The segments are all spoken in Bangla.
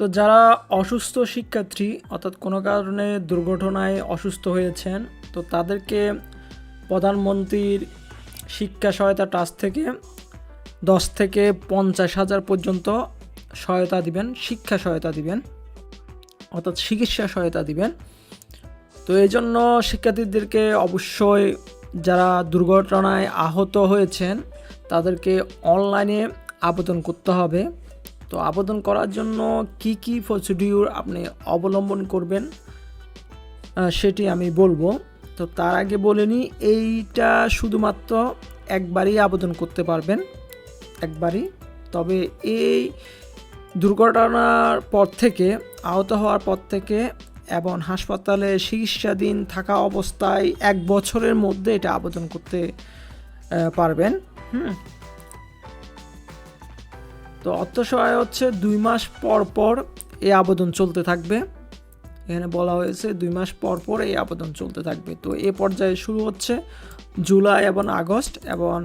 তো যারা অসুস্থ শিক্ষার্থী, অর্থাৎ কোনো কারণে দুর্ঘটনায় অসুস্থ হয়েছেন, তো তাদেরকে প্রধানমন্ত্রীর শিক্ষা সহায়তা ট্রাস্ট থেকে দশ থেকে পঞ্চাশ হাজার পর্যন্ত সহায়তা দিবেন, শিক্ষা সহায়তা দিবেন, অর্থাৎ চিকিৎসা সহায়তা দিবেন। তো এই জন্য শিক্ষার্থীদেরকে অবশ্যই যারা দুর্ঘটনায় আহত হয়েছেন, তাদেরকে অনলাইনে আবেদন করতে হবে। তো আবেদন করার জন্য কি কি প্রসিডিউর আপনি অবলম্বন করবেন সেটি আমি বলব। তো তার আগে বলে নিই, এইটা শুধুমাত্র একবারই আবেদন করতে পারবেন, একবারই। তবে এই দুর্ঘটনার পর থেকে, আহত হওয়ার পর থেকে এবং হাসপাতালে চিকিৎসাধীন থাকা অবস্থায় এক বছরের মধ্যে এটা আবেদন করতে পারবেন। হুম। তো অর্থ সহায় হচ্ছে দুই মাস পর পর এই আবেদন চলতে থাকবে। এখানে বলা হয়েছে দুই মাস পর পর এই আবেদন চলতে থাকবে। তো এ পর্যায়ে শুরু হচ্ছে জুলাই এবং আগস্ট এবং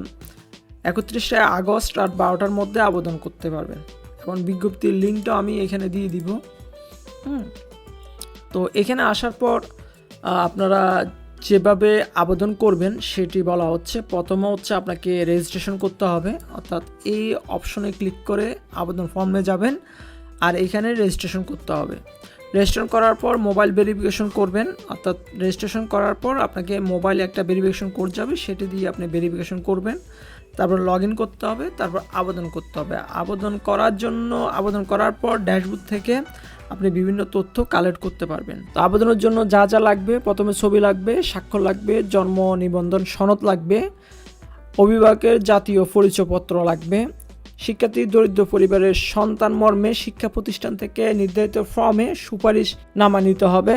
একত্রিশে আগস্ট রাত বারোটার মধ্যে আবেদন করতে পারবেন। এখন বিজ্ঞপ্তির লিঙ্কটা আমি এখানে দিয়ে দিব। হুম। তো এখানে আসার পর আপনারা যেভাবে আবেদন করবেন সেটি বলা হচ্ছে, প্রথমে হচ্ছে আপনাকে রেজিস্ট্রেশন করতে হবে। অর্থাৎ এই অপশনে ক্লিক করে আবেদন ফর্মে যাবেন আর এখানে রেজিস্ট্রেশন করতে হবে। রেজিস্ট্রেশন করার পর মোবাইল ভেরিফিকেশন করবেন। অর্থাৎ রেজিস্ট্রেশন করার পর আপনাকে মোবাইলে একটা ভেরিফিকেশন কোড যাবে, সেটি দিয়ে আপনি ভেরিফিকেশন করবেন। তারপর লগ ইন করতে হবে, তারপর আবেদন করতে হবে। আবেদন করার জন্য, আবেদন করার পর ড্যাশবোর্ড থেকে আপনি বিভিন্ন তথ্য কালেক্ট করতে পারবেন। তো আবেদনের জন্য যা যা লাগবে, প্রথমে ছবি লাগবে, স্বাক্ষর লাগবে, জন্ম নিবন্ধন সনদ লাগবে, অভিভাবকের জাতীয় পরিচয়পত্র লাগবে, শিক্ষার্থী দরিদ্র পরিবারের সন্তান মর্মে শিক্ষা প্রতিষ্ঠান থেকে নির্ধারিত ফর্মে সুপারিশ নামা নিতে হবে।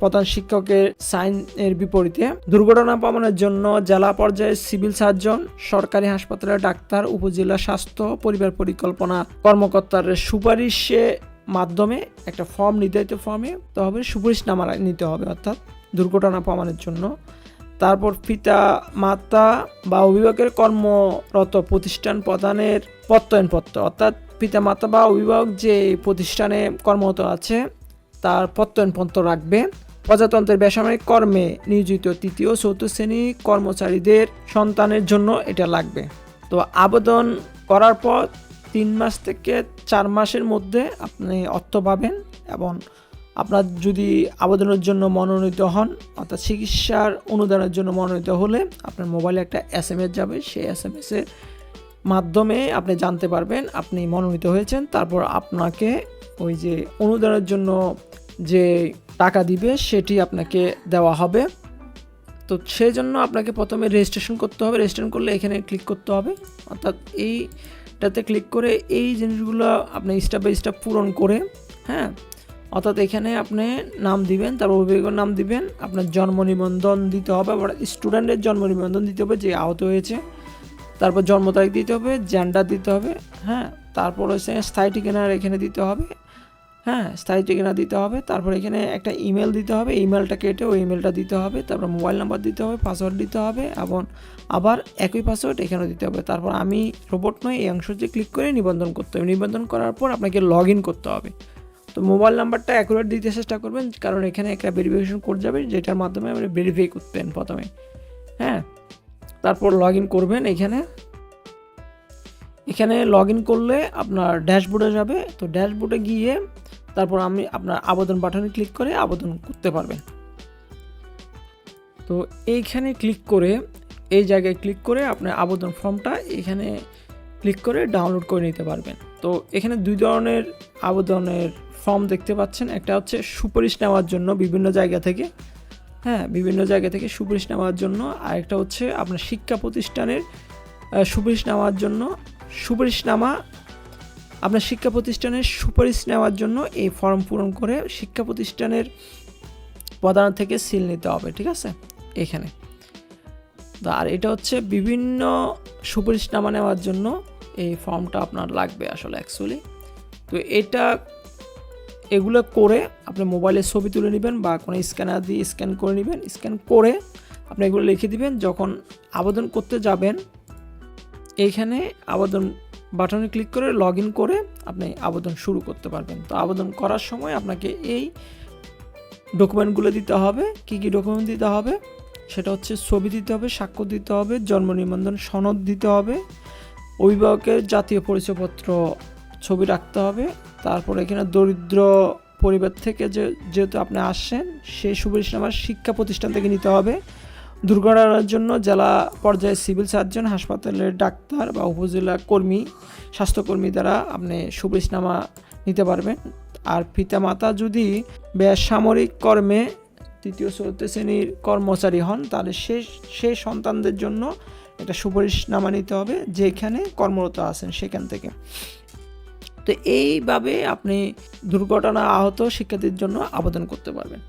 প্রধান শিক্ষকের সাইন এর বিপরীতে দুর্ঘটনা প্রমাণের জন্য জেলা পর্যায়ে সিভিল সার্জন, সরকারি হাসপাতালের ডাক্তার, উপজেলা স্বাস্থ্য, পরিবার পরিকল্পনা কর্মকর্তার সুপারিশে মাধ্যমে, একটা ফর্ম নির্ধারিত ফর্মে তো হবে সুপারিশ নামা নিতে হবে, অর্থাৎ দুর্ঘটনা প্রমাণের জন্য। তারপর পিতা, মাতা বা অভিভাবকের কর্মরত প্রতিষ্ঠান প্রদানের প্রত্যয়নপত্র, অর্থাৎ পিতা, মাতা বা অভিভাবক যে প্রতিষ্ঠানে কর্মরত আছে, তার প্রত্যয়নপত্র রাখবে। প্রজাতন্ত্রের বেসামরিক কর্মে নিয়োজিত তৃতীয়, চতুর্থ শ্রেণি কর্মচারীদের সন্তানের জন্য এটা লাগবে। তো আবেদন করার পর তিন মাস থেকে চার মাসের মধ্যে আপনি অর্থ পাবেন এবং আপনার যদি আবেদনের জন্য মনোনীত হন, অর্থাৎ চিকিৎসার অনুদানের জন্য মনোনীত হলে আপনার মোবাইলে একটা এস এম এস যাবে। সেই এস এম এসের মাধ্যমে আপনি জানতে পারবেন আপনি মনোনীত হয়েছেন। তারপর আপনাকে ওই যে অনুদানের জন্য যে টাকা দিবে, সেটি আপনাকে দেওয়া হবে। তো সেই জন্য আপনাকে প্রথমে রেজিস্ট্রেশন করতে হবে। রেজিস্ট্রেশন করলে এখানে ক্লিক করতে হবে। অর্থাৎ এইটাতে ক্লিক করে এই জিনিসগুলো আপনি স্টেপ বাই স্টেপ পূরণ করে হ্যাঁ? অর্থাৎ এখানে আপনি নাম দিবেন তারপর অভিভাবকের নাম দিবেন, আপনার জন্ম নিবন্ধন দিতে হবে, আবার স্টুডেন্টের জন্ম নিবন্ধন দিতে হবে, যে আহত হয়েছে, তারপর জন্ম তারিখ দিতে হবে জেন্ডার দিতে হবে হ্যাঁ? তারপর হচ্ছে স্থায়ী ঠিকানার এখানে দিতে হবে হ্যাঁ স্থায়ী ঠিকানা দিতে হবে। তারপর এখানে একটা ইমেল দিতে হবে। ইমেলটা কেটে ওই ইমেলটা দিতে হবে। তারপর মোবাইল নাম্বার দিতে হবে পাসওয়ার্ড দিতে হবে এবং আবার একই পাসওয়ার্ড এখানেও দিতে হবে। তারপর আমি রোবট নয় এই অংশটি ক্লিক করে নিবন্ধন করতে হবে। নিবন্ধন করার পর আপনাকে লগ ইন করতে হবে। তো মোবাইল নাম্বারটা অ্যাকুরেট দিতে চেষ্টা করবেন, কারণ এখানে একটা ভেরিফিকেশন কোড যাবে, যেটার মাধ্যমে আপনি ভেরিফাই করতেন প্রথমে। হ্যাঁ তারপর লগ ইন করবেন এখানে। এখানে লগ ইন করলে আপনার ড্যাশবোর্ডে যাবে। তো ড্যাশবোর্ডে গিয়ে তারপর আমি আপনার আবেদন বাটনে ক্লিক করে আবেদন করতে পারবেন। তো এইখানে ক্লিক করে, এই জায়গায় ক্লিক করে আপনার আবেদন ফর্মটা এখানে ক্লিক করে ডাউনলোড করে নিতে পারবেন। তো এখানে দুই ধরনের আবেদনের ফর্ম দেখতে পাচ্ছেন। একটা হচ্ছে সুপারিশ নেওয়ার জন্য বিভিন্ন জায়গা থেকে হ্যাঁ বিভিন্ন জায়গা থেকে সুপারিশ নেওয়ার জন্য। আর একটা হচ্ছে আপনার শিক্ষা প্রতিষ্ঠানের সুপারিশ নেওয়ার জন্য সুপারিশনামা আপনার শিক্ষা প্রতিষ্ঠানের সুপারিশ নেওয়ার জন্য এই ফর্ম পূরণ করে শিক্ষা প্রতিষ্ঠানের প্রধান থেকে সিল নিতে হবে, ঠিক আছে? এখানে। তো আর এটা হচ্ছে বিভিন্ন সুপারিশনামা নেওয়ার জন্য এই ফর্মটা আপনার লাগবে আসলে অ্যাকচুয়ালি তো এটা, এগুলো করে আপনি মোবাইলে ছবি তুলে নেবেন বা কোনো স্ক্যানার দিয়ে স্ক্যান করে নেবেন। স্ক্যান করে আপনি এগুলো লিখে দিবেন, যখন আবেদন করতে যাবেন এইখানে আবেদন বাটনে ক্লিক করে লগ ইন করে আপনি আবেদন শুরু করতে পারবেন। তো আবেদন করার সময় আপনাকে এই ডকুমেন্টগুলো দিতে হবে। কি কি ডকুমেন্ট দিতে হবে? সেটা হচ্ছে ছবি দিতে হবে স্বাক্ষর দিতে হবে, জন্ম নিবন্ধন সনদ দিতে হবে, অভিভাবকের জাতীয় পরিচয়পত্র ছবি রাখতে হবে, তারপর এখানে দরিদ্র পরিবার থেকে যে যেহেতু আপনি আসছেন সেই সুপরিসীমার শিক্ষা প্রতিষ্ঠান থেকে নিতে হবে। দুর্ঘটনার জন্য জেলা পর্যায়ে সিভিল সার্জন, হাসপাতালের ডাক্তার বা উপজেলা কর্মী, স্বাস্থ্যকর্মী দ্বারা আপনি সুপরিসনামা নিতে পারবেন। আর পিতামাতা যদি বেসামরিক কর্মে তৃতীয়, চতুর্থ শ্রেণির কর্মচারী হন, তাহলে সে সেই সন্তানদের জন্য একটা সুপারিশনামা নিতে হবে, যেখানে কর্মরত আছেন সেখান থেকে। তো এইভাবে আপনি দুর্ঘটনা আহত শিক্ষার্থীর জন্য আবেদন করতে পারবেন।